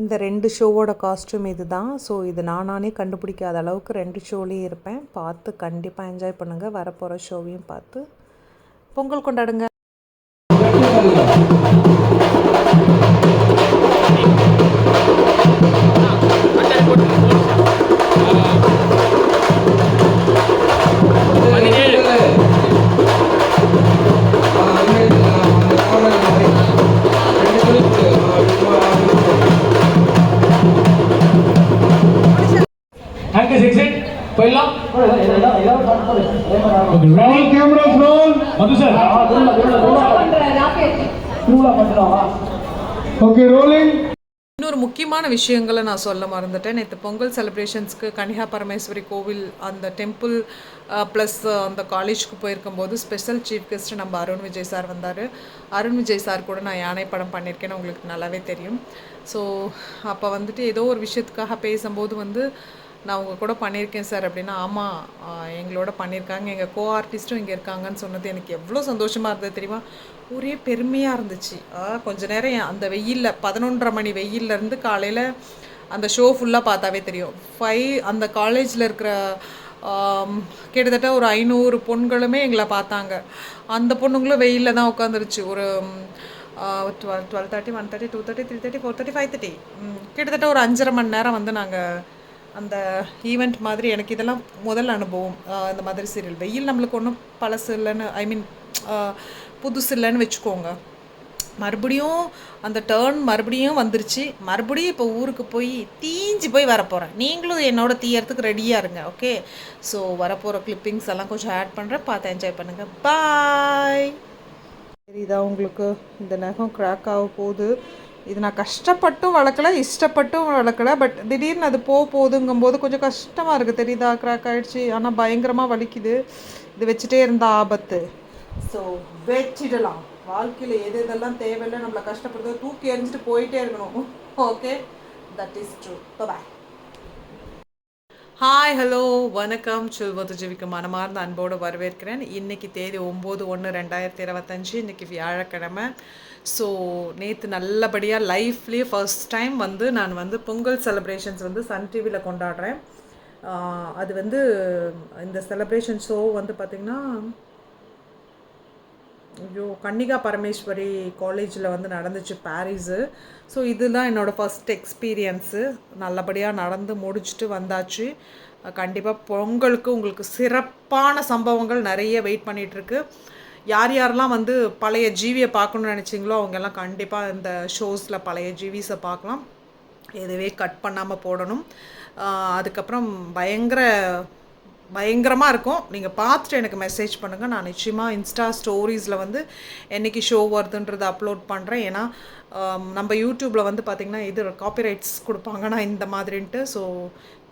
இந்த ரெண்டு ஷோவோட காஸ்ட்யூம் இது தான் ஸோ இது நானானே கண்டுபிடிக்காத அளவுக்கு ரெண்டு ஷோலேயும் இருப்பேன். பார்த்து கண்டிப்பாக என்ஜாய் பண்ணுங்கள் வரப்போகிற ஷோவையும் பார்த்து பொங்கல் கொண்டாடுங்க. போயிடலாம். Madhu sir Okay, rolling. இன்னொரு முக்கியமான விஷயங்களை நான் சொல்ல மறந்துட்டேன். நேற்று பொங்கல் செலிப்ரேஷன்ஸ்க்கு கன்னிகா பரமேஸ்வரி கோவில் அந்த டெம்பிள் ப்ளஸ் அந்த காலேஜ்க்கு போயிருக்கும்போது ஸ்பெஷல் சீஃப் கெஸ்ட் நம்ம அருண் விஜய் சார் வந்தார். அருண் விஜய் சார் கூட நான் யானை படம் பண்ணியிருக்கேன்னு உங்களுக்கு நல்லாவே தெரியும். ஸோ அப்போ வந்துட்டு ஏதோ ஒரு விஷயத்துக்காக பேசும்போது வந்து நான் உங்கள் கூட பண்ணியிருக்கேன் சார் அப்படின்னா ஆமாம் எங்களோட பண்ணியிருக்காங்க. எங்கள் கோ ஆர்டிஸ்ட்டும் இங்கே இருக்காங்கன்னு சொன்னது எனக்கு எவ்வளோ சந்தோஷமாக இருந்தது தெரியுமா? ஒரே பெருமையாக இருந்துச்சு. கொஞ்ச நேரம் அந்த வெயிலில் பதினொன்றரை மணி வெயில்ல காலையில் அந்த ஷோ ஃபுல்லாக பார்த்தாவே தெரியும். ஃபைவ் அந்த காலேஜில் இருக்கிற கிட்டத்தட்ட ஒரு ஐநூறு பொண்களுமே எங்களை பார்த்தாங்க. அந்த பொண்ணுங்களும் வெயிலில் தான் உட்காந்துருச்சு ஒரு twelve twelve thirty one thirty two thirty three thirty four thirty five thirty கிட்டத்தட்ட ஒரு அஞ்சரை மணி நேரம் வந்து நாங்கள் அந்த ஈவெண்ட் மாதிரி எனக்கு இதெல்லாம் முதல் அனுபவம். இந்த மாதிரி சீரியல் வெயில் நம்மளுக்கு ஒன்றும் பழசு இல்லைன்னு ஐ மீன் புதுசு இல்லைன்னு வச்சுக்கோங்க. மறுபடியும் அந்த டேர்ன் மறுபடியும் வந்துருச்சு. மறுபடியும் இப்போ ஊருக்கு போய் தீஞ்சு போய் வரப்போகிறேன் நீங்களும் என்னோட தீயறதுக்கு ரெடியாக இருங்க ஓகே ஸோ வரப்போகிற கிளிப்பிங்ஸ் எல்லாம் கொஞ்சம் ஆட் பண்ணுறேன் பார்த்து என்ஜாய் பண்ணுங்கள் பாய் தெரியுதா உங்களுக்கு இந்த நகம் கிராக் ஆக போகுது. இது நான் கஷ்டப்பட்டும் வளர்க்கல இஷ்டப்பட்டும் வளர்க்கல பட் திடீர்னு அது போக போகுதுங்கும்போது கொஞ்சம் கஷ்டமாக இருக்குது தெரியுதா? கிராக் ஆகிடுச்சி ஆனால் பயங்கரமாக வலிக்குது. இது வச்சுட்டே இருந்தால் ஆபத்து. ஸோ வச்சிடலாம் வாழ்க்கையில் எது எதெல்லாம் தேவையில்லை நம்மளை கஷ்டப்படுதோ தூக்கி எறிஞ்சிட்டு போயிட்டே இருக்கணும். Okay that is true bye hi hello வணக்கம். செல்வத்து ஜீவிக்கு மனமார்ந்த அன்போடு வரவேற்கிறேன். இன்னைக்கு தேதி ஒம்பது ஒன்று ரெண்டாயிரத்தி இருபத்தஞ்சி. இன்றைக்கி வியாழக்கிழமை. ஸோ நேற்று நல்லபடியாக லைஃப்லேயே ஃபர்ஸ்ட் டைம் வந்து நான் வந்து பொங்கல் செலிப்ரேஷன்ஸ் வந்து சன் டிவியில் கொண்டாடுறேன். அது வந்து இந்த செலிப்ரேஷன் ஷோ வந்து பார்த்திங்கன்னா ஐயோ கன்னிகா பரமேஸ்வரி காலேஜில் வந்து நடந்துச்சு பாரிஸு ஸோ இதுதான் என்னோடய ஃபஸ்ட் எக்ஸ்பீரியன்ஸு நல்லபடியாக நடந்து முடிச்சுட்டு வந்தாச்சு. கண்டிப்பாக பொங்கலுக்கு உங்களுக்கு சிறப்பான சம்பவங்கள் நிறைய வெயிட் பண்ணிகிட்ருக்கு யார் யாரெல்லாம் வந்து பழைய ஜீவியை பார்க்கணுன்னு நினச்சிங்களோ அவங்கெல்லாம் கண்டிப்பாக இந்த ஷோஸில் பழைய ஜீவிஸை பார்க்கலாம். எதுவே கட் பண்ணாமல் போடணும். அதுக்கப்புறம் பயங்கர பயங்கரமாக இருக்கும். நீங்கள் பார்த்துட்டு எனக்கு மெசேஜ் பண்ணுங்கள் நான் நிச்சயமாக இன்ஸ்டா ஸ்டோரீஸில் வந்து என்னைக்கு ஷோ வருதுன்றதை அப்லோட் பண்ணுறேன் ஏன்னா நம்ம யூடியூப்பில் வந்து பார்த்திங்கன்னா இது காப்பிரைட்ஸ் கொடுப்பாங்கன்னா இந்த மாதிரின்ட்டு. ஸோ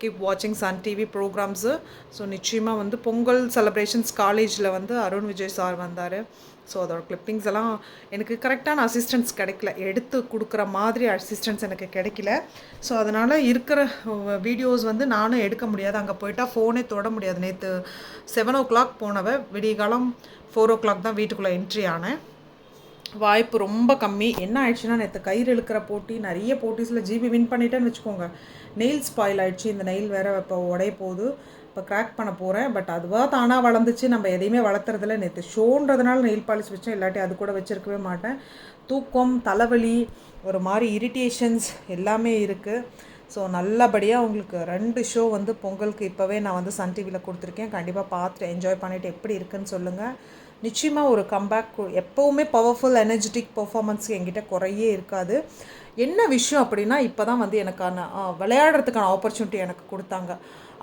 கீப் வாட்சிங் சன் டிவி ப்ரோக்ராம்ஸு ஸோ நிச்சயமாக வந்து பொங்கல் செலப்ரேஷன்ஸ் காலேஜில் வந்து அருண் விஜய் சார் வந்தார். ஸோ அதோட கிளிப்பிங்ஸ் எல்லாம் எனக்கு கரெக்டான அசிஸ்டன்ஸ் கிடைக்கல. எடுத்து கொடுக்குற மாதிரி அசிஸ்டன்ஸ் எனக்கு கிடைக்கல. ஸோ அதனால் இருக்கிற வீடியோஸ் வந்து நானும் எடுக்க முடியாது. அங்கே போயிட்டால் ஃபோனே தொட முடியாது. நேற்று செவன் ஓ கிளாக் போனவ விடியகாலம் ஃபோர் ஓ கிளாக் தான் வீட்டுக்குள்ளே என்ட்ரி ஆனேன். வாய்ப்பு ரொம்ப கம்மி. என்ன ஆயிடுச்சுன்னா நேற்று கயிறு இழுக்கிற போட்டி நிறைய போட்டிஸில் ஜிபி வின் பண்ணிட்டேன்னு வச்சுக்கோங்க. நெயில் ஸ்பாயில் ஆயிடுச்சு. இந்த நெயில் வேற இப்போ உடைய போகுது. இப்போ கிராக் பண்ண போகிறேன் பட் அதுவாக தானாக வளர்ந்துச்சு. நம்ம எதையுமே வளர்த்துறதில்ல நேற்று ஷோன்றதுனால நெயில் பாலிஷ் வச்சேன். இல்லாட்டி அது கூட வச்சுருக்கவே மாட்டேன். தூக்கம் தலைவலி ஒரு மாதிரி இரிட்டேஷன்ஸ் எல்லாமே இருக்குது ஸோ நல்லபடியாக உங்களுக்கு ரெண்டு ஷோ வந்து பொங்கலுக்கு இப்போவே நான் வந்து சன் டிவியில் கொடுத்துருக்கேன். கண்டிப்பாக பார்த்துட்டு என்ஜாய் பண்ணிவிட்டு எப்படி இருக்குன்னு சொல்லுங்கள் நிச்சயமாக ஒரு கம்பேக் எப்போவுமே பவர்ஃபுல் எனர்ஜெட்டிக் பெர்ஃபார்மன்ஸ் என்கிட்ட குறையே இருக்காது. என்ன விஷயம் அப்படின்னா இப்போ தான் வந்து எனக்கான விளையாடுறதுக்கான ஆப்பர்ச்சுனிட்டி எனக்கு கொடுத்தாங்க.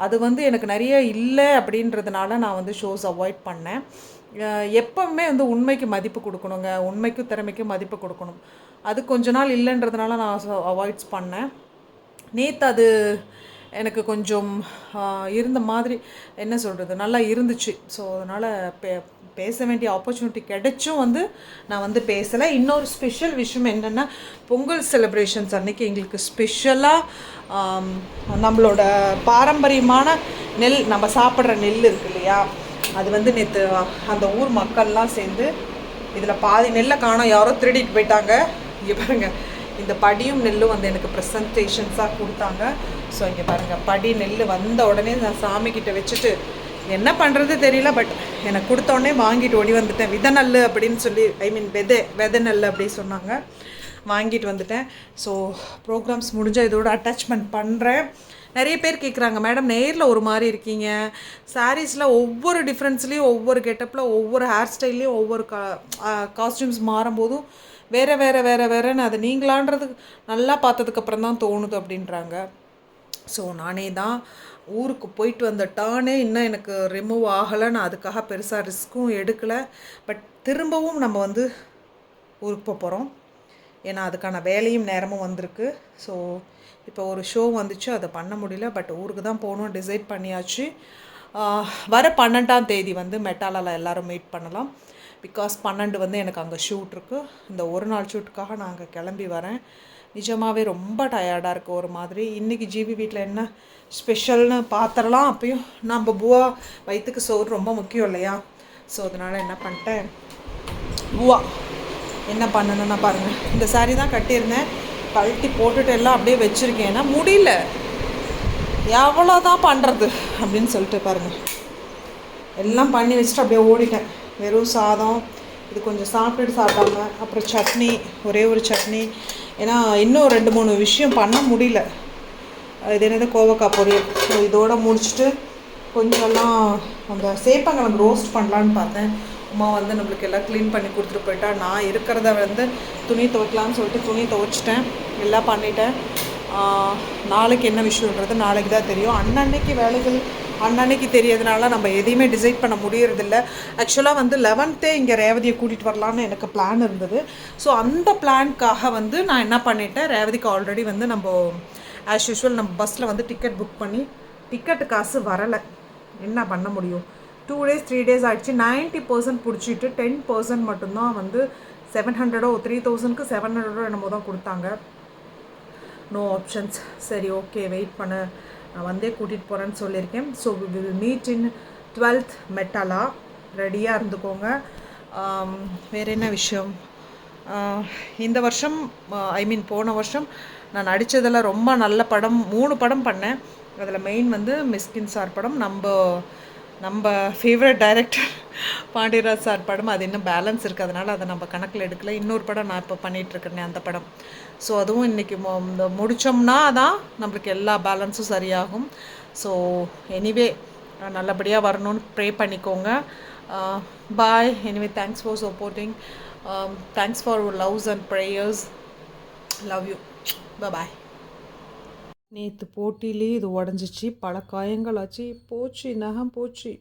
அது வந்து எனக்கு நிறைய இல்லை அப்படின்றதுனால நான் வந்து ஷோஸ் அவாய்ட் பண்ணேன். எப்பவுமே வந்து உண்மைக்கு மதிப்பு கொடுக்கணுங்க. உண்மைக்கும் திறமைக்கும் மதிப்பு கொடுக்கணும். அது கொஞ்ச நாள் இல்லைன்றதுனால நான் அவாய்ட்ஸ் பண்ணேன். நேற்று அது எனக்கு கொஞ்சம் இருந்த மாதிரி என்ன சொல்கிறது நல்லா இருந்துச்சு. ஸோ அதனால் பே பேச வேண்டிய ஆப்பர்ச்சுனிட்டி கிடைச்சும் வந்து நான் வந்து பேசலை. இன்னொரு ஸ்பெஷல் விஷயம் என்னென்னா பொங்கல் செலிப்ரேஷன்ஸ் அன்றைக்கி எங்களுக்கு ஸ்பெஷலாக நம்மளோட பாரம்பரியமான நெல் நம்ம சாப்பிட்ற நெல் இருக்கு இல்லையா? அது வந்து நேற்று அந்த ஊர் மக்கள்லாம் சேர்ந்து இதில் பாதி நெல்லை காணோம். யாரோ திருடிட்டு போயிட்டாங்க. இங்கே பாருங்கள் இந்த படியும் நெல்லும் வந்து எனக்கு ப்ரெசன்டேஷன்ஸாக கொடுத்தாங்க. ஸோ இங்கே பாருங்கள் படி நெல் வந்த உடனே நான் சாமிக்கிட்ட வச்சுட்டு என்ன பண்ணுறது தெரியல பட் எனக்கு கொடுத்த உடனே வாங்கிட்டு ஓடி வந்துட்டேன். வித நெல் அப்படின்னு சொல்லி ஐ மீன் வெதை விதை நெல் அப்படி சொன்னாங்க. வாங்கிட்டு வந்துட்டேன். ஸோ ப்ரோக்ராம்ஸ் முடிஞ்ச இதோட அட்டாச்மெண்ட் பண்ணுறேன் நிறைய பேர் கேட்குறாங்க மேடம் நேரில் ஒரு மாதிரி இருக்கீங்க. சாரீஸில் ஒவ்வொரு டிஃப்ரென்ஸ்லேயும் ஒவ்வொரு கெட்டப்பில் ஒவ்வொரு ஹேர் ஸ்டைல்லையும் ஒவ்வொரு கா காஸ்டியூம்ஸ் மாறும்போதும் வேறு வேறு வேறு வேறுன்னு அது நீங்களான்றது நல்லா பார்த்ததுக்கப்புறம் தான் தோணுது அப்படின்றாங்க. ஸோ நானே தான் ஊருக்கு போயிட்டு வந்த டேர்னே இன்னும் எனக்கு ரிமூவ் ஆகலை நான் அதுக்காக பெருசாக ரிஸ்க்கும் எடுக்கலை. பட் திரும்பவும் நம்ம வந்து ஊருக்கு போக போகிறோம் ஏன்னா அதுக்கான வேலையும் நேரமும் வந்திருக்கு. ஸோ இப்போ ஒரு ஷோ வந்துச்சு அதை பண்ண முடியல. பட் ஊருக்கு தான் போகணும் டிசைட் பண்ணியாச்சு. வர பன்னெண்டாம் தேதி வந்து மெட்டாலாவில் எல்லோரும் மீட் பண்ணலாம். பிகாஸ் பன்னெண்டு வந்து எனக்கு அங்கே ஷூட் இருக்குது இந்த ஒரு நாள் ஷூட்டுக்காக நான் அங்கே கிளம்பி வரேன். நிஜமாகவே ரொம்ப டயர்டாக இருக்குது ஒரு மாதிரி. இன்றைக்கி ஜிபி வீட்டில் என்ன ஸ்பெஷல்னு பார்த்துடலாம் அப்பயும் நம்ம பூவா வயிற்றுக்கு சோறு ரொம்ப முக்கியம் இல்லையா? ஸோ அதனால் என்ன பண்ணிட்டேன்? பூவா என்ன பண்ணணும்னா பாருங்கள் இந்த saree தான் கட்டியிருந்தேன். கழட்டி போட்டுட்டு எல்லாம் அப்படியே வச்சுருக்கேன். ஏன்னா முடியல. எவ்வளோ தான் பண்ணுறது அப்படின்னு சொல்லிட்டு பாருங்கள் எல்லாம் பண்ணி வச்சுட்டு அப்படியே ஓடிட்டேன். வெறும் சாதம் இது கொஞ்சம் சாப்பிட்டுட்டு சாப்பிடாம அப்புறம் சட்னி ஒரே ஒரு சட்னி. ஏன்னா இன்னும் ரெண்டு மூணு விஷயம் பண்ண முடியல. இது என்னது கோவக்காய் பொரியல். ஸோ இதோடு முடிச்சுட்டு கொஞ்சம்லாம் அந்த சேப்பங்கிழங்கு ரோஸ்ட் பண்ணலான்னு பார்த்தேன். அம்மா வந்து நம்மளுக்கு எல்லாம் க்ளீன் பண்ணி கொடுத்துட்டு போயிட்டா. நான் இருக்கிறத வந்து துணி துவைக்கலாம்னு சொல்லிட்டு துணி துவைச்சிட்டேன். எல்லாம் பண்ணிட்டேன். நாளைக்கு என்ன விஷயன்றது நாளைக்கு தான் தெரியும். அன்னன்னைக்கு வேலைகள் அன்னன்னைக்கு தெரியறதுனால நம்ம எதையுமே டிசைட் பண்ண முடியறதில்ல. ஆக்சுவலாக வந்து லெவன்த்தே இங்கே ரேவதியை கூட்டிகிட்டு வரலான்னு எனக்கு பிளான் இருந்தது. ஸோ அந்த பிளான்க்காக வந்து நான் என்ன பண்ணிட்டேன்? ரேவதிக்கு ஆல்ரெடி வந்து நம்ம ஆஸ் யூஷுவல் நம்ம பஸ்ஸில் வந்து டிக்கெட் புக் பண்ணி டிக்கெட்டு காசு வரலை. என்ன பண்ண முடியும்? டூ டேஸ் த்ரீ டேஸ் ஆகிடுச்சு நைன்ட்டி பர்சன்ட் பிடிச்சிட்டு டென் பர்சன்ட் மட்டும்தான் வந்து செவன் ஹண்ட்ரடோ த்ரீ தௌசண்ட்க்கு செவன் ஹண்ட்ரடோ என்னமோ தான் கொடுத்தாங்க. நோ ஆப்ஷன்ஸ் சரி ஓகே வெயிட் பண்ணு. நான் வந்தே கூட்டிகிட்டு போகிறேன்னு சொல்லியிருக்கேன். So we will meet in twelfth Mettala ரெடியாக இருந்துக்கோங்க. வேறு என்ன விஷயம்? இந்த வருஷம் ஐ மீன் போன வருஷம் நான் நடித்ததில் ரொம்ப நல்ல படம் மூணு படம் பண்ணேன். அதில் மெயின் வந்து மிஸ்கின் சார் படம். நம்ம நம்ம ஃபேவரட் டைரக்டர் பாண்டியராஜ் சார் படம் அது இன்னும் பேலன்ஸ் இருக்குது அதனால் அதை நம்ம கணக்கில் எடுக்கல. இன்னொரு படம் நான் இப்போ பண்ணிகிட்ருக்கேனே அந்த படம். ஸோ அதுவும் இன்றைக்கி இந்த முடித்தோம்னா தான் நம்மளுக்கு எல்லா பேலன்ஸும் சரியாகும். ஸோ எனிவே நல்லபடியாக வரணும்னு ப்ரே பண்ணிக்கோங்க. Bye anyway thanks for supporting thanks for loves and prayers love you bye நேற்று போட்டியிலே இது உடஞ்சிச்சு. பல காயங்களாச்சு. போச்சு நகம் போச்சு.